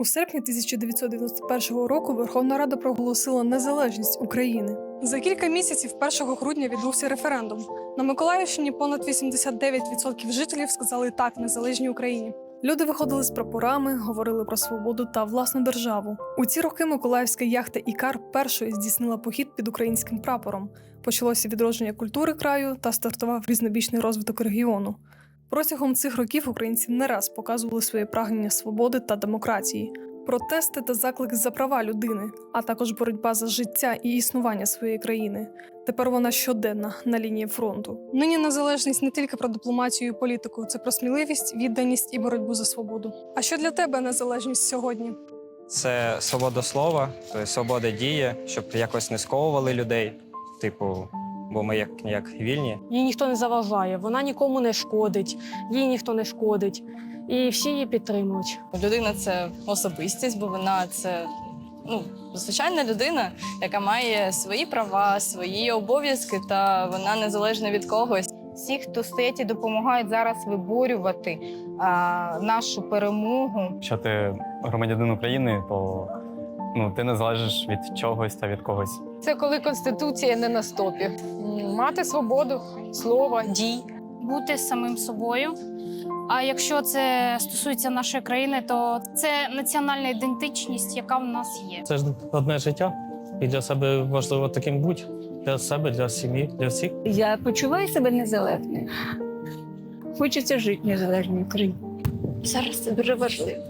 У серпні 1991 року Верховна Рада проголосила незалежність України. За кілька місяців 1 грудня відбувся референдум. На Миколаївщині понад 89% жителів сказали так незалежній Україні. Люди виходили з прапорами, говорили про свободу та власну державу. У ці роки миколаївська яхта Ікар першою здійснила похід під українським прапором. Почалося відродження культури краю та стартував різнобічний розвиток регіону. Протягом цих років українці не раз показували своє прагнення свободи та демократії, протести та заклик за права людини, а також боротьба за життя і існування своєї країни. Тепер вона щоденна на лінії фронту. Нині незалежність не тільки про дипломатію і політику, це про сміливість, відданість і боротьбу за свободу. А що для тебе незалежність сьогодні? Це свобода слова, свобода дії, щоб якось не сковували людей. Типу, бо ми як ніяк вільні. Їй ніхто не заважає, вона нікому не шкодить, їй ніхто не шкодить. І всі її підтримують. Людина це особистість, бо вона це ну, звичайна людина, яка має свої права, свої обов'язки, та вона незалежна від когось. всі, хто стоять і допомагають зараз виборювати а, нашу перемогу. Якщо ти громадянин України, то ну, ти не залежиш від чогось та від когось. Це коли конституція не на стопі. Мати свободу слова, дій. бути самим собою. А якщо це стосується нашої країни, то це національна ідентичність, яка в нас є. Це ж одне життя, і для себе важливо таким бути. Для себе, для сім'ї, для всіх. Я почуваю себе незалежною. Хочеться жити в незалежній Україні. Зараз це дуже важливо.